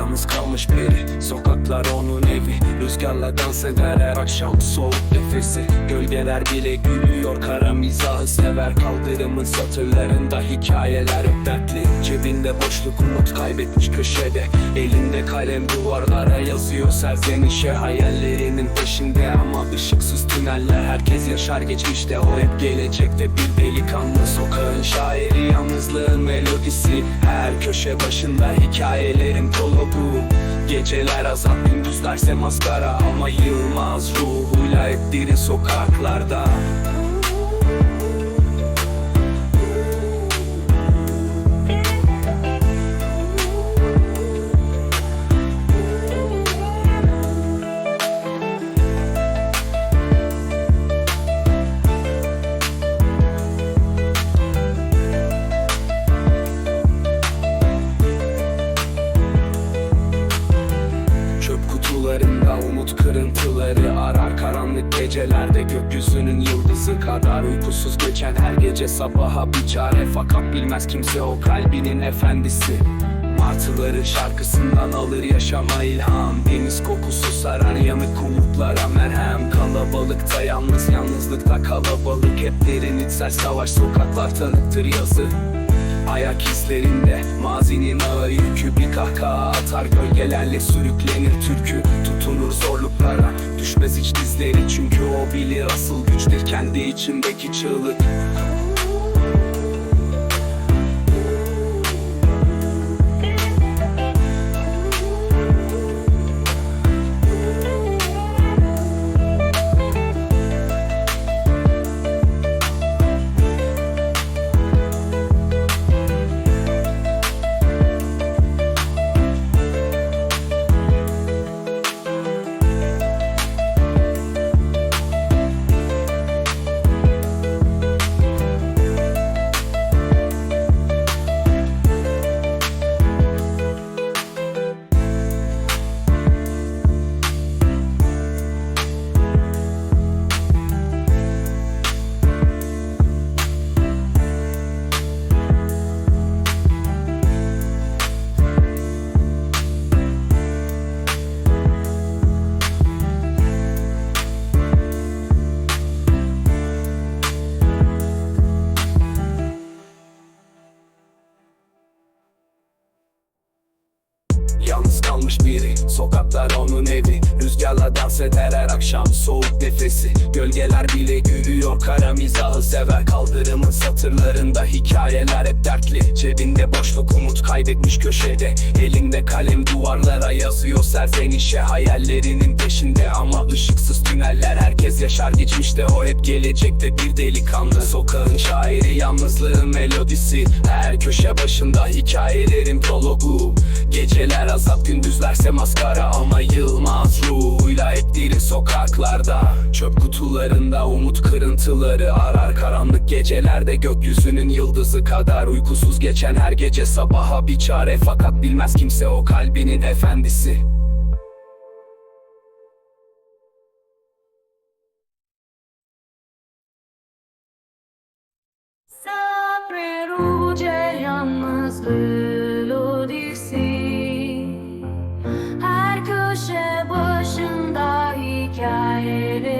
Yalnız kalmış biri. Sokaklar onun evi Rüzgarla dans eder her akşam. Soğuk nefesi Gölgeler bile gülüyor. Kara mizahı sever Kaldırımın satırlarında hikayeler dertli. Cebinde boşluk umut kaybetmiş köşede. Elinde kalem duvarlara yazıyor serzenişe. Hayallerinin peşinde ama ışıksız tüneller. Herkes yaşar geçmişte o hep gelecekte. Bir delikanlı Sokağın şairi yalnızlığın melodisi köşe başında hikayelerin prologu Geceler azap gündüzlerse maskara Ama yılmaz ruhuyla hep diri sokaklarda Çöp kutularında umut kırıntıları arar Karanlık gecelerde gökyüzünün yıldızı kadar Uykusuz geçen her gece sabaha bir çare. Fakat bilmez kimse o kalbinin efendisi. Martıların şarkısından alır yaşama ilham. Deniz kokusu sarar yanık umutlara merhem. Kalabalıkta yalnız yalnızlıkta kalabalık. Hep derin içsel savaş sokaklar tanıktır yazı Ayak izlerinde mazinin ağır yükü Bir kahkaha atar. Gölgelerle sürüklenir türkü Tutunur zorluklara. Düşmez hiç dizleri Çünkü o bilir asıl güçtür kendi içindeki çığlık kalmış biri. Sokaklar onun evi. Rüzgarla dans eder her akşam. Soğuk nefesi. Gölgeler bile gülüyor. Kara mizahı sever. Kaldırımın satırlarında hikayeler hep dertli. Cebinde boşluk umut kaybetmiş köşede. Elinde kalem duvarlara yazıyor serzenişe. Hayallerinin peşinde ama ışıksız tüneller. Herkes yaşar geçmişte o hep gelecekte. Bir delikanlı Sokağın şairi yalnızlığın melodisi. Her köşe başında hikayelerin prologu. Geceler azap gündüzlerse maskara ama yılmaz ruhuyla hep diri sokaklarda. Çöp kutularında umut kırıntıları arar Karanlık gecelerde Gökyüzünün yıldızı kadar uykusuz geçen her gece sabaha bir çare. Fakat bilmez kimse o kalbinin efendisi. Her köşe başında hikayeleri